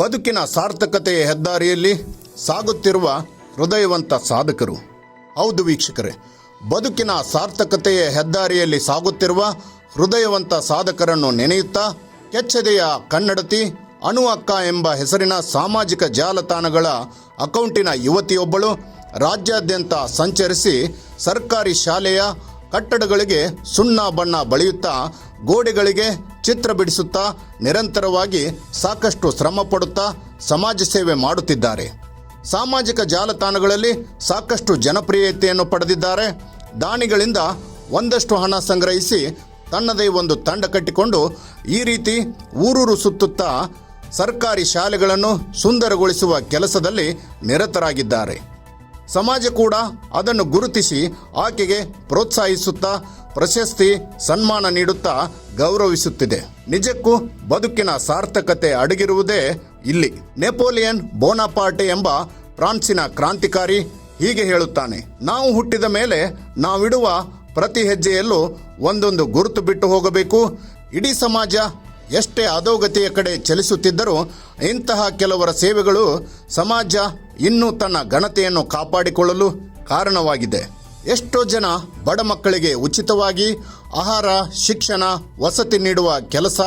ಬದುಕಿನ ಸಾರ್ಥಕತೆಯ ಹೆದ್ದಾರಿಯಲ್ಲಿ ಸಾಗುತ್ತಿರುವ ಹೃದಯವಂತ ಸಾಧಕರು. ಹೌದು ವೀಕ್ಷಕರೇ, ಬದುಕಿನ ಸಾರ್ಥಕತೆಯ ಹೆದ್ದಾರಿಯಲ್ಲಿ ಸಾಗುತ್ತಿರುವ ಹೃದಯವಂತ ಸಾಧಕರನ್ನು ನೆನೆಯುತ್ತಾ ಕೆಚ್ಚದೆಯ ಕನ್ನಡತಿ ಅನು ಅಕ್ಕ ಎಂಬ ಹೆಸರಿನ ಸಾಮಾಜಿಕ ಜಾಲತಾಣಗಳ ಅಕೌಂಟಿನ ಯುವತಿಯೊಬ್ಬಳು ರಾಜ್ಯಾದ್ಯಂತ ಸಂಚರಿಸಿ ಸರ್ಕಾರಿ ಶಾಲೆಯ ಕಟ್ಟಡಗಳಿಗೆ ಸುಣ್ಣ ಬಣ್ಣ ಬಳಿಯುತ್ತಾ ಗೋಡೆಗಳಿಗೆ ಚಿತ್ರ ಬಿಡಿಸುತ್ತಾ ನಿರಂತರವಾಗಿ ಸಾಕಷ್ಟು ಶ್ರಮ ಪಡುತ್ತಾ ಸಮಾಜ ಸೇವೆ ಮಾಡುತ್ತಿದ್ದಾರೆ. ಸಾಮಾಜಿಕ ಜಾಲತಾಣಗಳಲ್ಲಿ ಸಾಕಷ್ಟು ಜನಪ್ರಿಯತೆಯನ್ನು ಪಡೆದಿದ್ದಾರೆ. ದಾನಿಗಳಿಂದ ಒಂದಷ್ಟು ಹಣ ಸಂಗ್ರಹಿಸಿ ತನ್ನದೇ ಒಂದು ತಂಡ ಕಟ್ಟಿಕೊಂಡು ಈ ರೀತಿ ಊರೂರು ಸುತ್ತುತ್ತಾ ಸರ್ಕಾರಿ ಶಾಲೆಗಳನ್ನು ಸುಂದರಗೊಳಿಸುವ ಕೆಲಸದಲ್ಲಿ ನಿರತರಾಗಿದ್ದಾರೆ. ಸಮಾಜ ಕೂಡ ಅದನ್ನು ಗುರುತಿಸಿ ಆಕೆಗೆ ಪ್ರೋತ್ಸಾಹಿಸುತ್ತಾ ಪ್ರಶಸ್ತಿ ಸನ್ಮಾನ ನೀಡುತ್ತಾ ಗೌರವಿಸುತ್ತಿದೆ. ನಿಜಕ್ಕೂ ಬದುಕಿನ ಸಾರ್ಥಕತೆ ಅಡಗಿರುವುದೇ ಇಲ್ಲಿ. ನೆಪೋಲಿಯನ್ ಬೋನಾಪಾರ್ಟೆ ಎಂಬ ಫ್ರಾನ್ಸಿನ ಕ್ರಾಂತಿಕಾರಿ ಹೀಗೆ ಹೇಳುತ್ತಾನೆ, ನಾವು ಹುಟ್ಟಿದ ಮೇಲೆ ನಾವಿಡುವ ಪ್ರತಿ ಹೆಜ್ಜೆಯಲ್ಲೂ ಒಂದೊಂದು ಗುರುತು ಬಿಟ್ಟು ಹೋಗಬೇಕು. ಇಡೀ ಸಮಾಜ ಎಷ್ಟೇ ಅಧೋಗತಿಯ ಕಡೆ ಚಲಿಸುತ್ತಿದ್ದರೂ ಇಂತಹ ಕೆಲವರ ಸೇವೆಗಳು ಸಮಾಜ ಇನ್ನೂ ತನ್ನ ಘನತೆಯನ್ನು ಕಾಪಾಡಿಕೊಳ್ಳಲು ಕಾರಣವಾಗಿದೆ. ಎಷ್ಟೋ ಜನ ಬಡ ಮಕ್ಕಳಿಗೆ ಉಚಿತವಾಗಿ ಆಹಾರ, ಶಿಕ್ಷಣ, ವಸತಿ ನೀಡುವ ಕೆಲಸ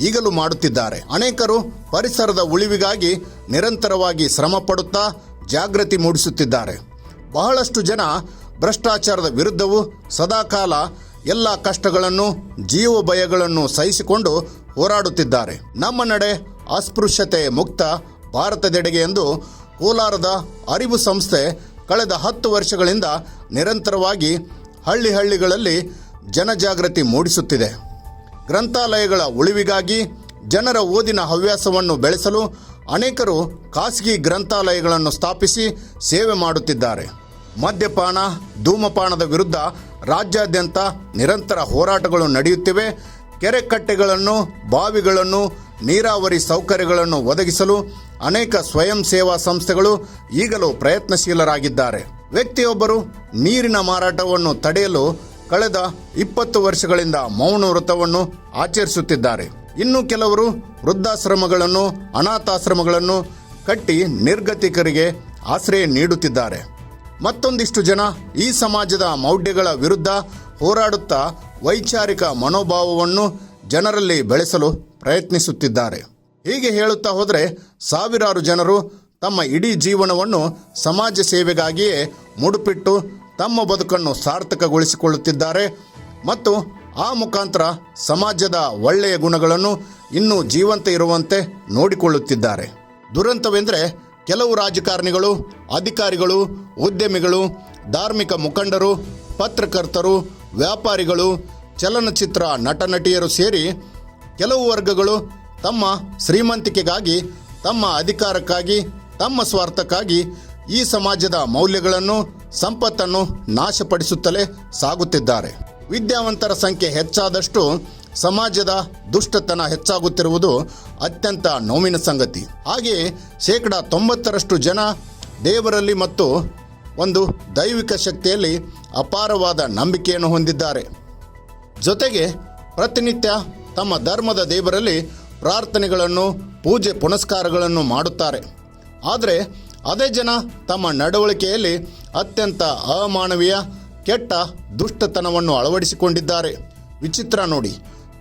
ಈಗಲೂ ಮಾಡುತ್ತಿದ್ದಾರೆ. ಅನೇಕರು ಪರಿಸರದ ಉಳಿವಿಗಾಗಿ ನಿರಂತರವಾಗಿ ಶ್ರಮ ಪಡುತ್ತಾ ಜಾಗೃತಿ ಮೂಡಿಸುತ್ತಿದ್ದಾರೆ. ಬಹಳಷ್ಟು ಜನ ಭ್ರಷ್ಟಾಚಾರದ ವಿರುದ್ಧವೂ ಸದಾಕಾಲ ಎಲ್ಲ ಕಷ್ಟಗಳನ್ನು ಜೀವ ಭಯಗಳನ್ನು ಸಹಿಸಿಕೊಂಡು ಹೋರಾಡುತ್ತಿದ್ದಾರೆ. ನಮ್ಮ ನಡೆ ಅಸ್ಪೃಶ್ಯತೆ ಮುಕ್ತ ಭಾರತದೆಡೆಗೆ ಎಂದು ಕೋಲಾರದ ಅರಿವು ಸಂಸ್ಥೆ ಕಳೆದ ಹತ್ತು ವರ್ಷಗಳಿಂದ ನಿರಂತರವಾಗಿ ಹಳ್ಳಿ ಹಳ್ಳಿಗಳಲ್ಲಿ ಜನಜಾಗೃತಿ ಮೂಡಿಸುತ್ತಿದೆ. ಗ್ರಂಥಾಲಯಗಳ ಉಳಿವಿಗಾಗಿ ಜನರ ಓದಿನ ಹವ್ಯಾಸವನ್ನು ಬೆಳೆಸಲು ಅನೇಕರು ಖಾಸಗಿ ಗ್ರಂಥಾಲಯಗಳನ್ನು ಸ್ಥಾಪಿಸಿ ಸೇವೆ ಮಾಡುತ್ತಿದ್ದಾರೆ. ಮದ್ಯಪಾನ, ಧೂಮಪಾನದ ವಿರುದ್ಧ ರಾಜ್ಯಾದ್ಯಂತ ನಿರಂತರ ಹೋರಾಟಗಳು ನಡೆಯುತ್ತಿವೆ. ಕೆರೆಕಟ್ಟೆಗಳನ್ನು, ಬಾವಿಗಳನ್ನು, ನೀರಾವರಿ ಸೌಕರ್ಯಗಳನ್ನು ಒದಗಿಸಲು ಅನೇಕ ಸ್ವಯಂ ಸೇವಾ ಸಂಸ್ಥೆಗಳು ಈಗಲೂ ಪ್ರಯತ್ನಶೀಲರಾಗಿದ್ದಾರೆ. ವ್ಯಕ್ತಿಯೊಬ್ಬರು ನೀರಿನ ಮಾರಾಟವನ್ನು ತಡೆಯಲು ಕಳೆದ ಇಪ್ಪತ್ತು ವರ್ಷಗಳಿಂದ ಮೌನ ವ್ರತವನ್ನು ಆಚರಿಸುತ್ತಿದ್ದಾರೆ. ಇನ್ನು ಕೆಲವರು ವೃದ್ಧಾಶ್ರಮಗಳನ್ನು, ಅನಾಥಾಶ್ರಮಗಳನ್ನು ಕಟ್ಟಿ ನಿರ್ಗತಿಕರಿಗೆ ಆಶ್ರಯ ನೀಡುತ್ತಿದ್ದಾರೆ. ಮತ್ತೊಂದಿಷ್ಟು ಜನ ಈ ಸಮಾಜದ ಮೌಢ್ಯಗಳ ವಿರುದ್ಧ ಹೋರಾಡುತ್ತಾ ವೈಚಾರಿಕ ಮನೋಭಾವವನ್ನು ಜನರಲ್ಲಿ ಬೆಳೆಸಲು ಪ್ರಯತ್ನಿಸುತ್ತಿದ್ದಾರೆ. ಹೀಗೆ ಹೇಳುತ್ತಾ ಹೋದರೆ ಸಾವಿರಾರು ಜನರು ತಮ್ಮ ಇಡೀ ಜೀವನವನ್ನು ಸಮಾಜ ಸೇವೆಗಾಗಿಯೇ ಮುಡುಪಿಟ್ಟು ತಮ್ಮ ಬದುಕನ್ನು ಸಾರ್ಥಕಗೊಳಿಸಿಕೊಳ್ಳುತ್ತಿದ್ದಾರೆ ಮತ್ತು ಆ ಮುಖಾಂತರ ಸಮಾಜದ ಒಳ್ಳೆಯ ಗುಣಗಳನ್ನು ಇನ್ನೂ ಜೀವಂತ ಇರುವಂತೆ ನೋಡಿಕೊಳ್ಳುತ್ತಿದ್ದಾರೆ. ದುರಂತವೆಂದರೆ ಕೆಲವು ರಾಜಕಾರಣಿಗಳು, ಅಧಿಕಾರಿಗಳು, ಉದ್ಯಮಿಗಳು, ಧಾರ್ಮಿಕ ಮುಖಂಡರು, ಪತ್ರಕರ್ತರು, ವ್ಯಾಪಾರಿಗಳು, ಚಲನಚಿತ್ರ ನಟನಟಿಯರು ಸೇರಿ ಕೆಲವು ವರ್ಗಗಳು ತಮ್ಮ ಶ್ರೀಮಂತಿಕೆಗಾಗಿ, ತಮ್ಮ ಅಧಿಕಾರಕ್ಕಾಗಿ, ತಮ್ಮ ಸ್ವಾರ್ಥಕ್ಕಾಗಿ ಈ ಸಮಾಜದ ಮೌಲ್ಯಗಳನ್ನು, ಸಂಪತ್ತನ್ನು ನಾಶಪಡಿಸುತ್ತಲೇ ಸಾಗುತ್ತಿದ್ದಾರೆ. ವಿದ್ಯಾವಂತರ ಸಂಖ್ಯೆ ಹೆಚ್ಚಾದಷ್ಟು ಸಮಾಜದ ದುಷ್ಟತನ ಹೆಚ್ಚಾಗುತ್ತಿರುವುದು ಅತ್ಯಂತ ನೋವಿನ ಸಂಗತಿ. ಹಾಗೆಯೇ ಶೇಕಡ ತೊಂಬತ್ತರಷ್ಟು ಜನ ದೇವರಲ್ಲಿ ಮತ್ತು ಒಂದು ದೈವಿಕ ಶಕ್ತಿಯಲ್ಲಿ ಅಪಾರವಾದ ನಂಬಿಕೆಯನ್ನು ಹೊಂದಿದ್ದಾರೆ. ಜೊತೆಗೆ ಪ್ರತಿನಿತ್ಯ ತಮ್ಮ ಧರ್ಮದ ದೇವರಲ್ಲಿ ಪ್ರಾರ್ಥನೆಗಳನ್ನು, ಪೂಜೆ ಪುನಸ್ಕಾರಗಳನ್ನು ಮಾಡುತ್ತಾರೆ. ಆದರೆ ಅದೇ ಜನ ತಮ್ಮ ನಡವಳಿಕೆಯಲ್ಲಿ ಅತ್ಯಂತ ಅಮಾನವೀಯ, ಕೆಟ್ಟ ದುಷ್ಟತನವನ್ನು ಅಳವಡಿಸಿಕೊಂಡಿದ್ದಾರೆ. ವಿಚಿತ್ರ ನೋಡಿ,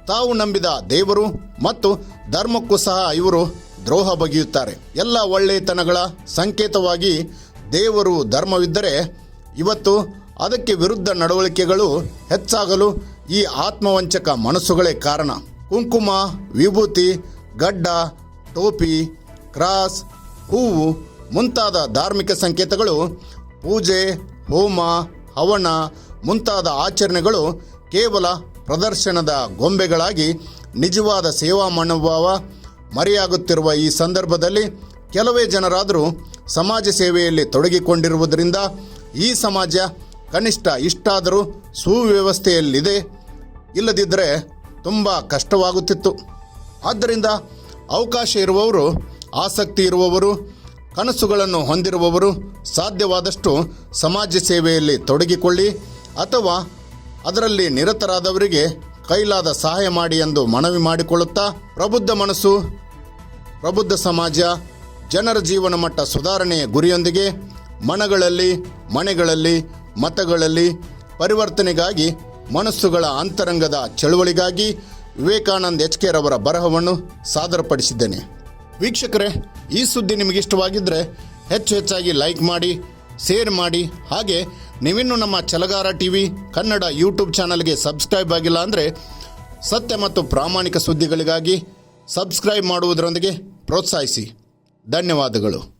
ತಾವು ನಂಬಿದ ದೇವರು ಮತ್ತು ಧರ್ಮಕ್ಕೂ ಸಹ ಇವರು ದ್ರೋಹ ಬಗೆಯುತ್ತಾರೆ. ಎಲ್ಲ ಒಳ್ಳೆಯತನಗಳ ಸಂಕೇತವಾಗಿ ದೇವರು ಧರ್ಮವಿದ್ದರೆ ಇವತ್ತು ಅದಕ್ಕೆ ವಿರುದ್ಧ ನಡವಳಿಕೆಗಳು ಹೆಚ್ಚಾಗಲು ಈ ಆತ್ಮವಂಚಕ ಮನಸ್ಸುಗಳೇ ಕಾರಣ. ಕುಂಕುಮ, ವಿಭೂತಿ, ಗಡ್ಡ, ಟೋಪಿ, ಕ್ರಾಸ್, ಹೂವು ಮುಂತಾದ ಧಾರ್ಮಿಕ ಸಂಕೇತಗಳು, ಪೂಜೆ, ಹೋಮ, ಹವನ ಮುಂತಾದ ಆಚರಣೆಗಳು ಕೇವಲ ಪ್ರದರ್ಶನದ ಗೊಂಬೆಗಳಾಗಿ ನಿಜವಾದ ಸೇವಾ ಮನೋಭಾವ ಮರೆಯಾಗುತ್ತಿರುವ ಈ ಸಂದರ್ಭದಲ್ಲಿ ಕೆಲವೇ ಜನರಾದರೂ ಸಮಾಜ ಸೇವೆಯಲ್ಲಿ ತೊಡಗಿಕೊಂಡಿರುವುದರಿಂದ ಈ ಸಮಾಜ ಕನಿಷ್ಠ ಇಷ್ಟಾದರೂ ಸುವ್ಯವಸ್ಥೆಯಲ್ಲಿದೆ. ಇಲ್ಲದಿದ್ದರೆ ತುಂಬ ಕಷ್ಟವಾಗುತ್ತಿತ್ತು. ಆದ್ದರಿಂದ ಅವಕಾಶ ಇರುವವರು, ಆಸಕ್ತಿ ಇರುವವರು, ಕನಸುಗಳನ್ನು ಹೊಂದಿರುವವರು ಸಾಧ್ಯವಾದಷ್ಟು ಸಮಾಜ ಸೇವೆಯಲ್ಲಿ ತೊಡಗಿಕೊಳ್ಳಿ ಅಥವಾ ಅದರಲ್ಲಿ ನಿರತರಾದವರಿಗೆ ಕೈಲಾದ ಸಹಾಯ ಮಾಡಿ ಎಂದು ಮನವಿ ಮಾಡಿಕೊಳ್ಳುತ್ತಾ ಪ್ರಬುದ್ಧ ಮನಸ್ಸು, ಪ್ರಬುದ್ಧ ಸಮಾಜ, ಜನರ ಜೀವನ ಮಟ್ಟ ಸುಧಾರಣೆಯ ಗುರಿಯೊಂದಿಗೆ ಮನಗಳಲ್ಲಿ, ಮನೆಗಳಲ್ಲಿ, ಮತಗಳಲ್ಲಿ ಪರಿವರ್ತನೆಗಾಗಿ ಮನಸ್ಸುಗಳ ಅಂತರಂಗದ ಚಳುವಳಿಗಾಗಿ ವಿವೇಕಾನಂದ್ ಎಚ್ ಕೆ ರವರ ಬರಹವನ್ನು ಸಾದರಪಡಿಸಿದ್ದೇನೆ. ವೀಕ್ಷಕರೇ, ಈ ಸುದ್ದಿ ನಿಮಗೆ ಇಷ್ಟವಾಗಿದ್ದರೆ ಹೆಚ್ಚು ಹೆಚ್ಚಾಗಿ ಲೈಕ್ ಮಾಡಿ, ಶೇರ್ ಮಾಡಿ, ಹಾಗೆ ನೀವಿನ್ನೂ ನಮ್ಮ ಚಲಗಾರ ಟಿ ವಿ ಕನ್ನಡ ಯೂಟ್ಯೂಬ್ ಚಾನಲ್ಗೆ ಸಬ್ಸ್ಕ್ರೈಬ್ ಆಗಿಲ್ಲ ಅಂದರೆ ಸತ್ಯ ಮತ್ತು ಪ್ರಾಮಾಣಿಕ ಸುದ್ದಿಗಳಿಗಾಗಿ ಸಬ್ಸ್ಕ್ರೈಬ್ ಮಾಡುವುದರೊಂದಿಗೆ ಪ್ರೋತ್ಸಾಹಿಸಿ. ಧನ್ಯವಾದಗಳು.